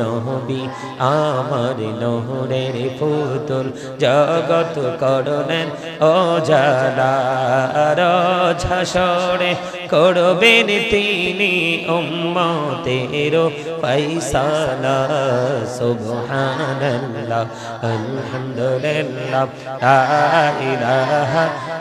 নবী, আমার নহরের পুতুল জগত করলেন ও জালার ঝাসরে করবেন তিনি উম্মতের ফৈসালা সুবহানাল্লাহ, আলহামদুলিল্লাহ, লা ইলাহা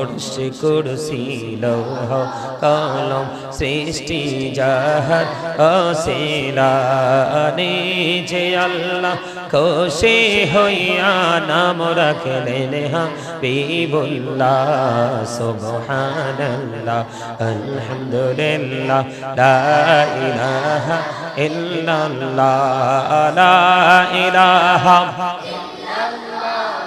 আরশ কুরসি লৌহ কলম সৃষ্টি জাহার অসিলানি যে আল্লাহ খুশি হইয়া নাম রাখলেন হাবিবুল্লাহ, সুবহানাল্লাহ, আলহামদুলিল্লাহ, লা ইলাহা ইল্লাল্লাহ, লা ইলাহা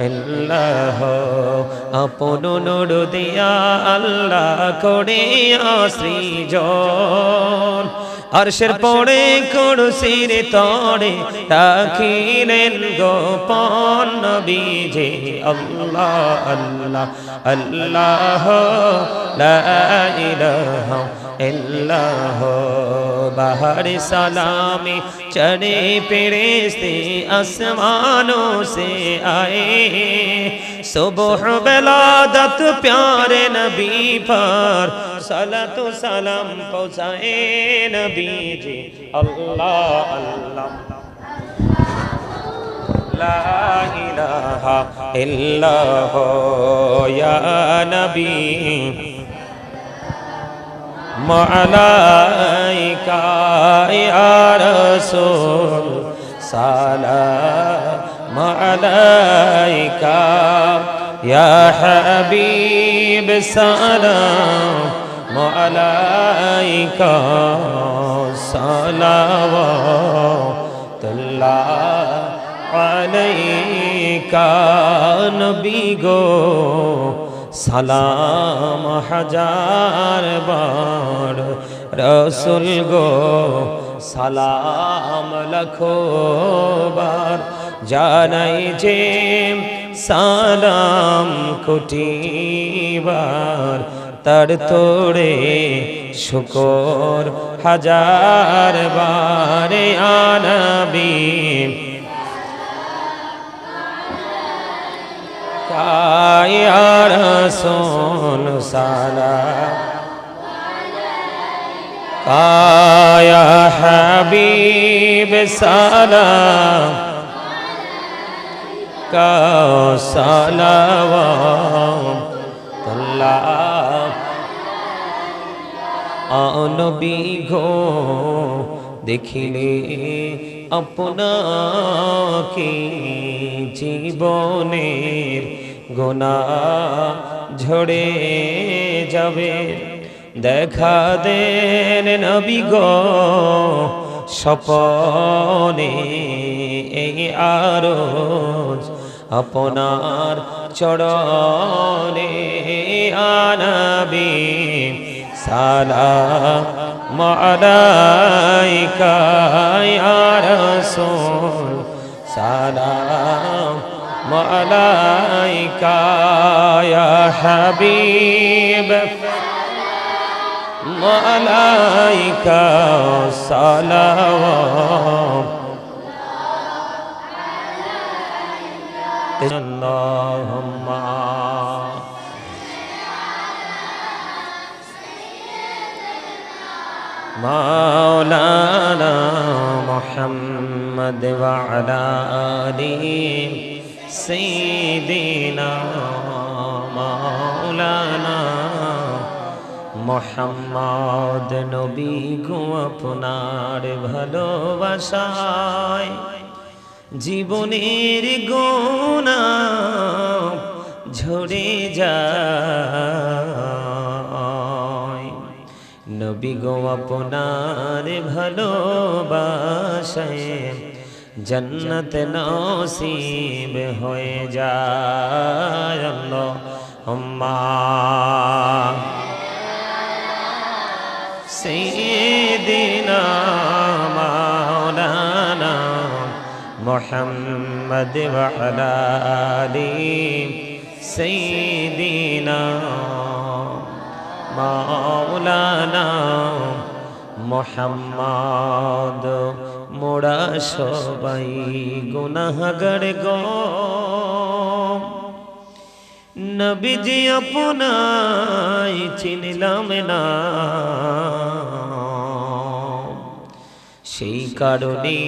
ইল্লাহ আপন নূর দিয়া আল্লাহ করে সৃজন আরশের পড়ে কুরসির তড়ে রাখিলেন গোপন নবীজি, আল্লাহ আল্লাহ আল্লাহ, লা ইলাহা اللہ بہر سلامی چڑے فرشتے آسمانوں سے آئے صبح بلادت پیارے نبی پر صلت و سلام پہنچائے نبی جی اللہ اللہ لا الہ الا ہو یا نبی عليك يا رسول سلام عليك يا حبيب سلام عليك صلوات الله عليك نبي গো সালাম হাজার বার। রসুল গো, সালাম লখো বার। জানাই যে সালাম কোটিবার তার তোড়ে শুকর হাজার বারে আনবী সোন সারা। কায়া হবিব সারা কালাওয়া নবী গো দেখিলে আপনাকে জীবনের গোনা ঝরে যাবে? দেখা দেন নবী গো, স্বপনে এই আরজ আপনার চরণে আনবী। সালাম عليك يا رسول. سلام. عليك يا حبيب. عليك السلام. الله مولانا محمد وعلى آله سيدنا مولانا মোহাম্মদ নবী গো আপনার ভালোবাসায় জীবনের গোনা ঝরে যায় নবী গো আপনার ভালোবাসায় জন্নত নসিব হয়ে যায় আল্লাহুম্মা سيدنا مولانا محمد وعلى آله سيدنا মাওলানা মোহাম্মদ মোড়া সবাই গুনাহগর গো। নবীজি আপনাই চিনলাম না। সেই কারণে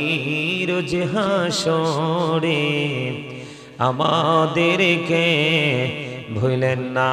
রোজ হাসরে আমাদেরকে ভুলেন না।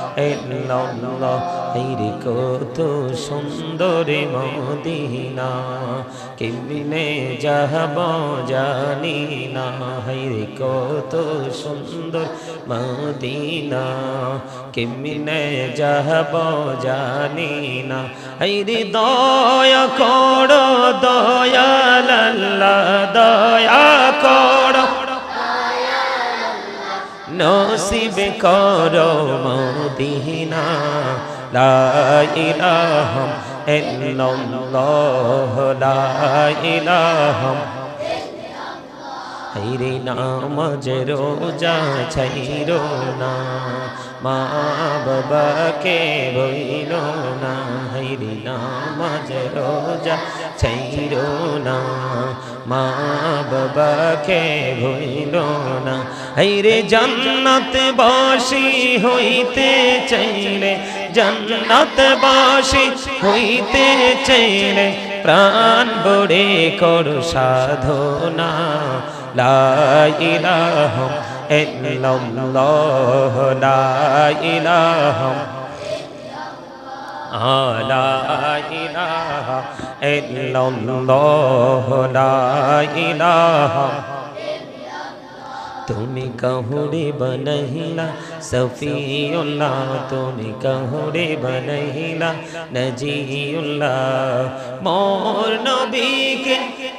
ইল্লাল্লাহ হেরে কত সুন্দর মদিনা, কেমনে যাহব জানি না হেরে কত সুন্দর মদিনা, কেমনে যাহব জানি না হেরে দয়া কর দয়াল আল্লাহ দয়া কর নসিব করো মদিনা, লা ইলাহা ইল্লাল্লাহ, লা ইলাহা হাইরে রোজা ছাইরো না, মা বাবাকে বইল না। হাইরে নামাজ রোজা ছাইরো না মা বাবাকে ভইল না হাইরে জান্নাত বাসি হইতে চাইলে, জান্নাত বাসি হইতে চাইলে প্রাণ বড়ে করো সাধনা। লা ইলাহা ইল্লাল্লাহ লা ইলাহা ইল্লাল্লাহ লা ইলাহা তুমি কহুরে বনহিলা সফিউল্লাহ তুমি কহুরে বনহিলা নজিউল্লাহ মোর নবীকে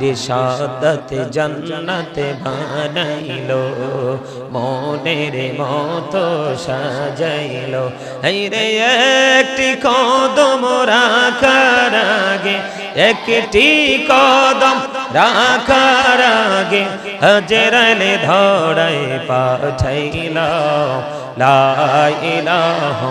রে সাদত জন্নত বানাইলো মনের মতো সাজাইলো। রে, একটি কদম রাখার আগে, একটি কদম রাখার আগে হজরালে ধরাই পাঠাইলা। লা ইলাহা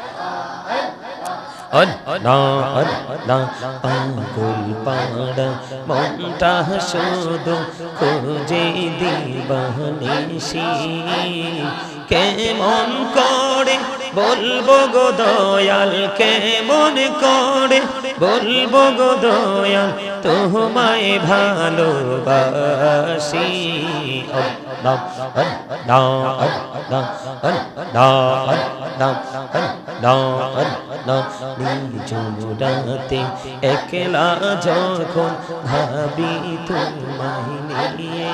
আঙ্গুল পাড়া মনটা শুধু খুঁজে দিবানিসি কেমন করে বলব গো দয়াল কেমন করে বলব গো দয়াল তোমায় ভালোবাসি। নাম নাম নাম নাম নাম নাম একলা যখন ভাবি তোমায় নিয়ে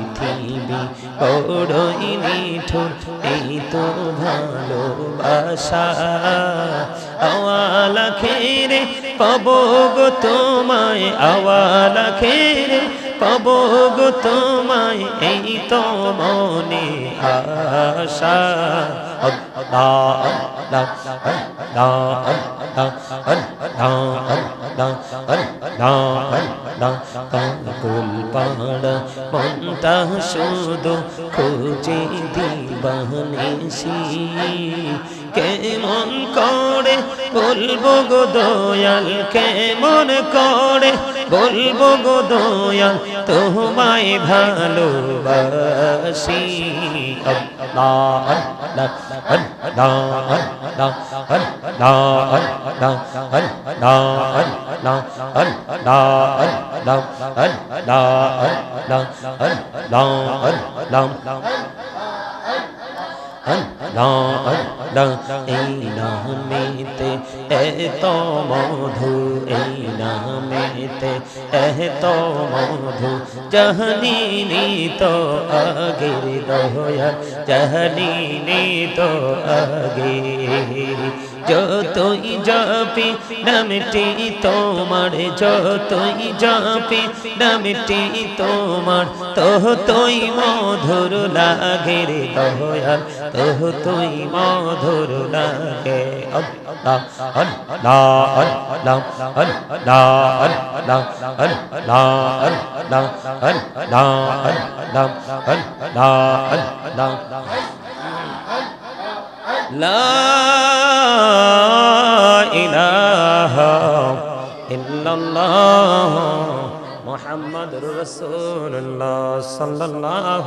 পৃথিবী বড়ই নিঠুর এই তো ভালোবাসা আওয়ালা খেরে পাব গো তোমায় আওয়ালা খেরে পাব গো তোমায় এই তো মনে আশা আল্লাহ আল্লাহ আল্লাহ কাকুল পাড়া মনটা শুধু খুঁজে দিবানিসি কেমন করে বলব গো দয়াল কেমন করে বলব গো দয়াল তোমায় ভালোবাসি আল্লাহ এই নামেতে এত মধু এই নামেতে এত মধু জহনি তো আগে দয়া জহনি তো আগে যতই যাপি নামটি তোমার, যতই যাপি নামটি তোমার তোহ তুই মধুর লাগে রে দয়াল তোহ তুই মধুর লাগে আল্লাহ আল্লাহ আল্লাহ আল্লাহ আল্লাহ আল্লাহ আল্লাহ আল্লাহ আল্লাহ আল্লাহ لا إله إلا الله محمد رسول الله صلى الله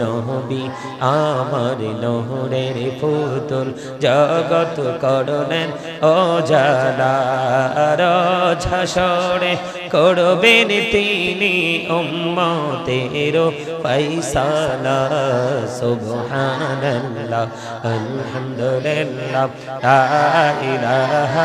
নবী, আমার নহরের পুতুল জগত করলেন ও জালার ঝাসরে করবেন তিনি উম্মতের ফাইসালা সুবহানাল্লাহ, আলহামদুলিল্লাহ, লা ইলাহা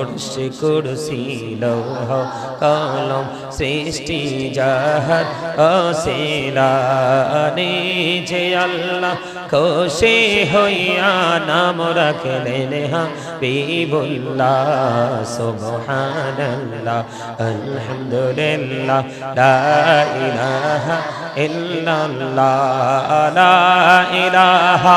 আরশ কুরসি লৌহ কলম সৃষ্টি জাহার অসিলানি যে আল্লাহ খুশি হইয়া নাম রাখলেন হাবিবুল্লাহ সুবহানাল্লাহ আলহামদুলিল্লাহ লা ইলাহা ইল্লাল্লাহ লা ইলাহা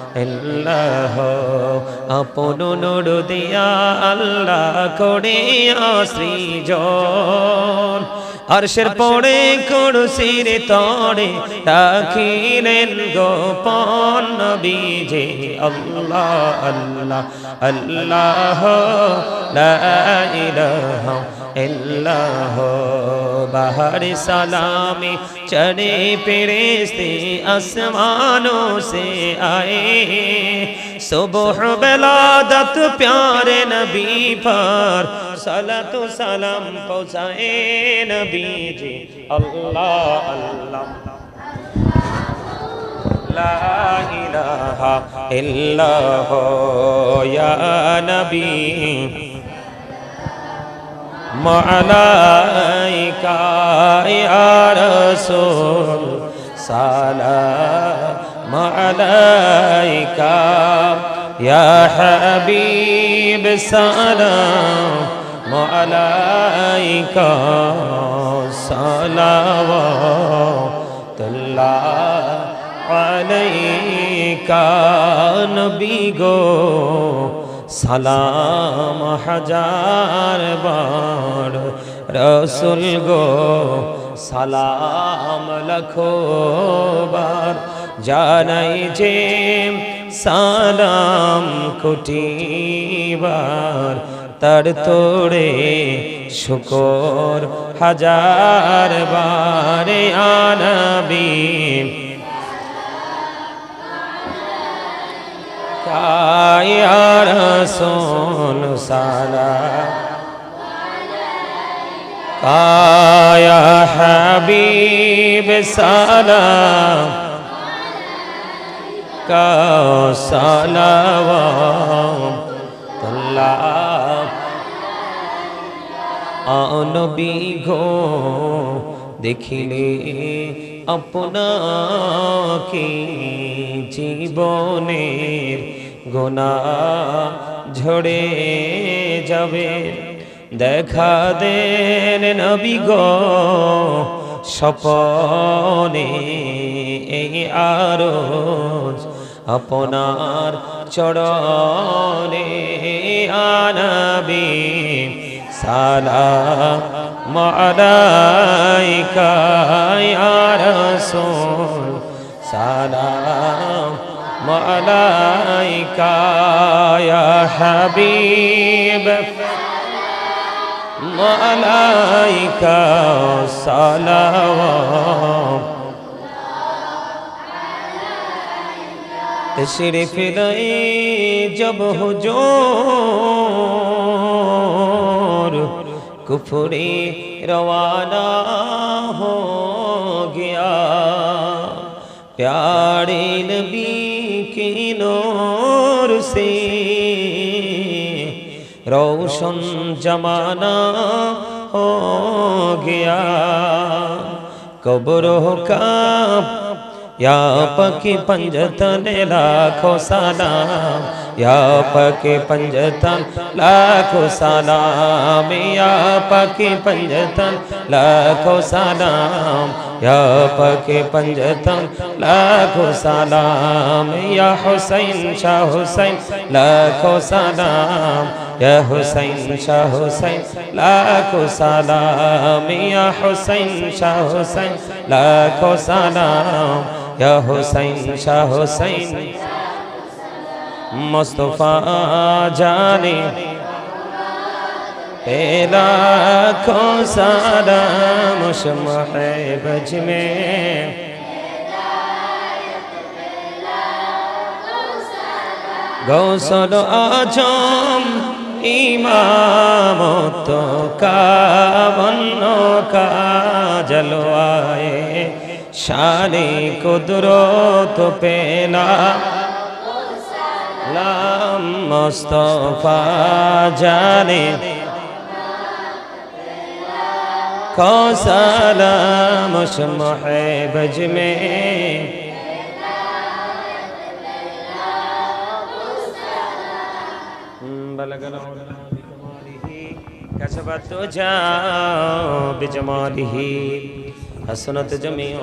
ইল্লাহ আপন নূর দিয়া আল্লাহ করিয়া সৃজন আরশের পড়ে কুরসির তরে রাখিলেন গোপন নবীজি, আল্লাহ আল্লাহ আল্লাহ, লা ইলাহা اللہ بہر سلامی چڑے فرشتے آسمانوں سے آئے صبح بلادت پیارے نبی پر صلات و سلام پہنچائے نبی جی اللہ اللہ لا الہ الا ہو یا نبی يا رسول سلام عليك يا حبيب سلام عليك صلوات الله عليك نبي গো সালাম হাজার বার। রসুল গো, সালাম লখো বার। জানাই যে সালাম কোটিবার তার তোড়ে শুকর হাজার বারে আনবী সোন সারা। কায়া হবিব সারা কালাওয়া আনবি ঘো দেখিলে আপনাকে জীবনের গোনা ঝরে যাবে? দেখা দেন নবী গো, স্বপনে এই আরজ আপনার চরণে আনবী। সালাম মালাইকা ইয়া রাসূল সালাম মালাইকা ইয়া হাবিব মালাইকা সালাম। তশরিফ লাই জব হুজুর कुफरी रवाना हो गया प्यारे नबी के नूर से रोशन जमाना हो गया कब्रों का या पकी पंजतन लाखों सलाम या पकी पंजतन लाखों सलाम या पकी पंजतन लाखों सलाम या पकी पंजतन लाखों सलाम या हुसैन शाह हुसैन लाखों सलाम या हुसैन शाह हुसैन लाखों सलाम या हुसैन शाह हुसैन लाखों सलाम या हुसैन शाह हुसैन मुस्तफ़ा जाने पेला खो सारा मुशम है बज में গৌসল আজম ইমামত কাবন্ন কাজলওয়ায়ে শানে কুদরত পেলা নাম মোস্তফা জানে কৌসালাম শমহ ভজ মে بلغ العلماء بكماله كسبت جاء بجماله حسنت جميع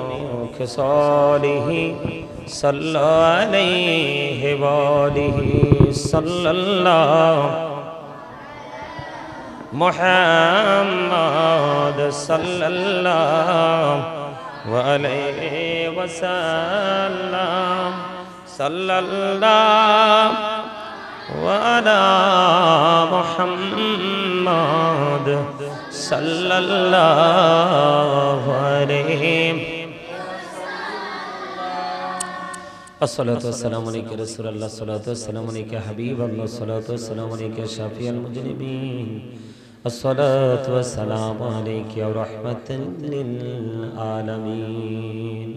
خصاله صلى عليه وآله صلى الله محمد صلى الله وعليه وسلم صلى الله وعلى محمد صلى الله عليه الصلاة والسلام عليك يا رسول الله الصلاة والسلام عليك يا حبيب الله الصلاة والسلام عليك يا شافي المجرمين الصلاة والسلام عليك يا رحمة للعالمين